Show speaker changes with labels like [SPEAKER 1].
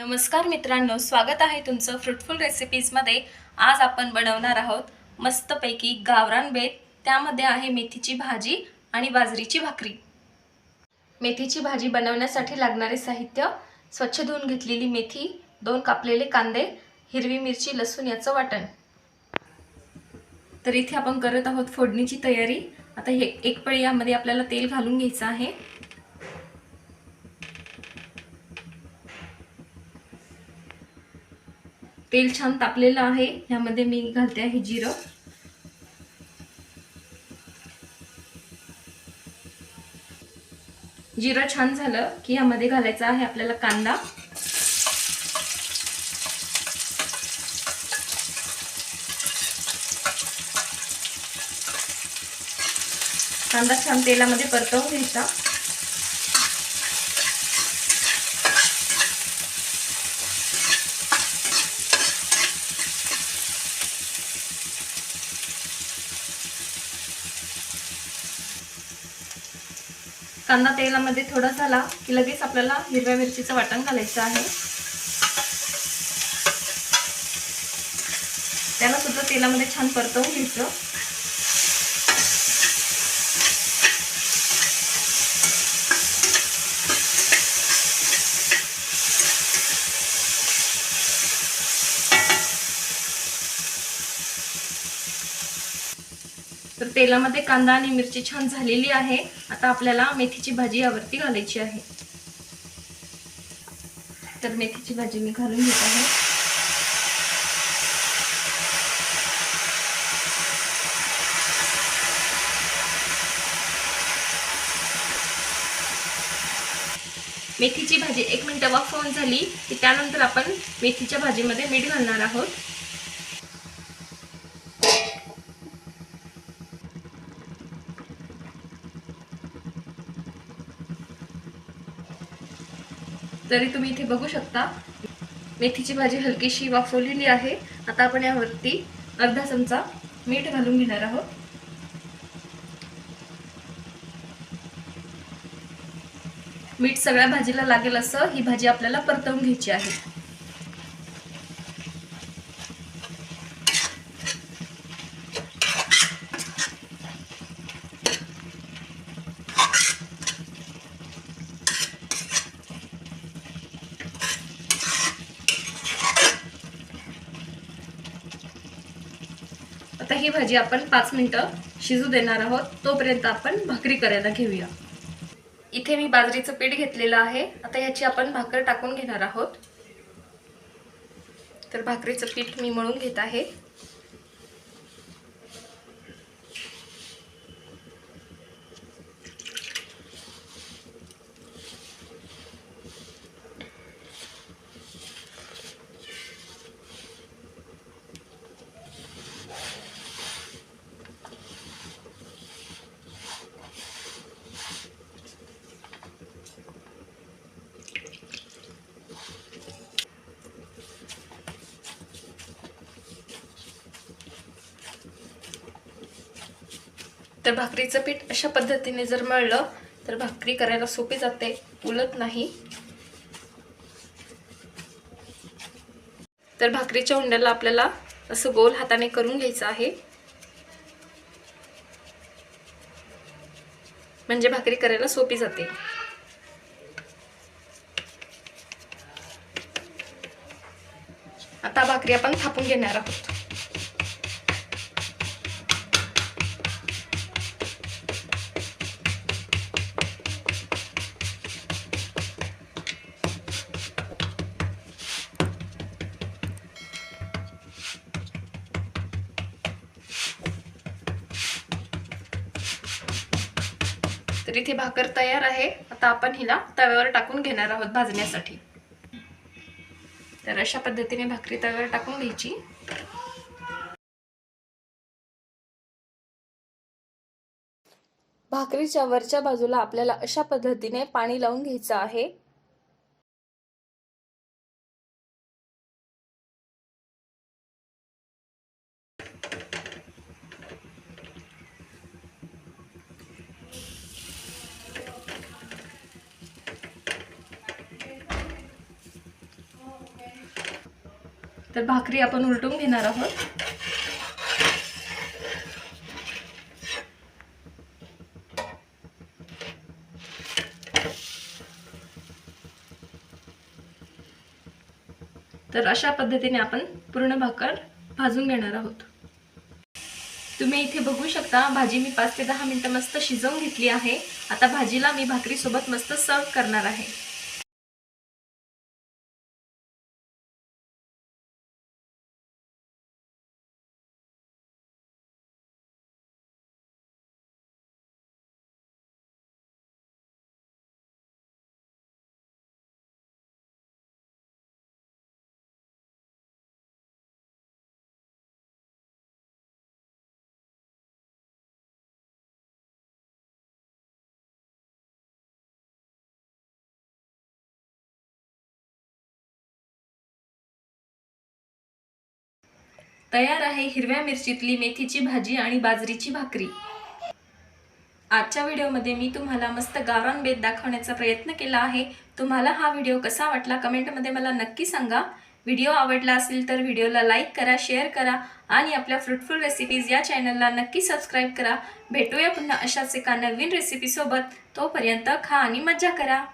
[SPEAKER 1] नमस्कार मित्रांनो स्वागत आहे तुमचं फ्रुटफुल रेसिपीजमध्ये आज आपण बनवणार आहोत मस्तपैकी गावरान बेत. त्यामध्ये आहे मेथीची भाजी आणि बाजरीची भाकरी. मेथीची भाजी बनवण्यासाठी लागणारे साहित्य स्वच्छ धुवून घेतलेली मेथी दोन कापलेले कांदे हिरवी मिरची लसूण याचं वाटण. तर इथे आपण करत आहोत फोडणीची तयारी. आता हे एक पळी यामध्ये आपल्याला तेल घालून घ्यायचं आहे. तेल छान तापलेलं आहे. ह्यामध्ये मी घालते आहे जिरं. जिरं छान झालं की ह्यामध्ये घालायचं आहे आपल्याला कांदा. कांदा छान तेलामध्ये परतवून घ्यायचा. कांदा तेलामध्ये थोडा झाला की लगेच आपल्याला हिरव्या मिरचीचं वाटण घालायचं आहे. त्याला सुद्धा तेलामध्ये छान परतवून घ्यायचं. तेलामध्ये कांदा आणि मिरची छान झालेली आहे. आता आपल्याला मेथीची भाजी यावरती घालायची आहे. तर मेथीची भाजी मी घालून घेत आहे. मेथीची भाजी एक मिनिट वाफवून झाली की त्यानंतर आपण मेथीच्या भाजीमध्ये मीठ घालणार आहोत. तरी तुम्ही इथे बघू शकता. मेथीची भाजी हलकीशी वाफवलेली आहे. आता आपण यावरती अर्धा चमचा मीठ घालून घेणार आहोत. मीठ सगळ्या भाजीला लागेल असं ही भाजी आपल्याला परतवून घ्यायची आहे आता ही भाजी आपण पाच मिनिटं शिजू देणार आहोत. तोपर्यंत आपण भाकरी करायला घेऊया. इथे मी बाजरीचं पीठ घेतलेलं आहे. आता याची आपण भाकर टाकून घेणार आहोत. तर भाकरीचं पीठ मी मळून घेत आहे. तर भाकरीचं पीठ अशा पद्धतीने जर मळलं तर भाकरी करायला सोपी जाते उलत नाही. तर भाकरीच्या उंड्याला आपल्याला असं गोल हाताने करून घ्यायचं आहे. म्हणजे भाकरी करायला सोपी जाते. आता भाकरी आपण थापून घेणार आहोत. तर इथे भाकर तयार आहे. आता आपण हिला तव्यावर टाकून घेणार आहोत भाजण्यासाठी. तर अशा पद्धतीने भाकरी तव्यावर टाकून घ्यायची. भाकरीच्या वरच्या बाजूला आपल्याला अशा पद्धतीने पाणी लावून घ्यायचं आहे. तर भाकरी आपण उलटून घेणार आहोत. तर अशा पद्धतीने आपण पूर्ण भाकर भाजून घेणार आहोत. तुम्ही इथे बघू शकता भाजी मी पाच ते दहा मिनिटं मस्त शिजवून घेतली आहे. आता भाजीला मी भाकरीसोबत मस्त सर्व करणार आहे. तयार आहे हिरव्या मिरचीतली मेथीची भाजी आणि बाजरीची भाकरी. आजच्या व्हिडिओमध्ये मी तुम्हाला मस्त गावरान बेत दाखवण्याचा प्रयत्न केला आहे. तुम्हाला हा व्हिडिओ कसा वाटला कमेंटमध्ये मला नक्की सांगा. व्हिडिओ आवडला असेल तर व्हिडिओला लाईक करा शेअर करा आणि आपल्या फ्रुटफुल रेसिपीज या चॅनलला नक्की सबस्क्राईब करा. भेटूया पुन्हा अशाच एका नवीन रेसिपीसोबत. तोपर्यंत खा आणि मज्जा करा.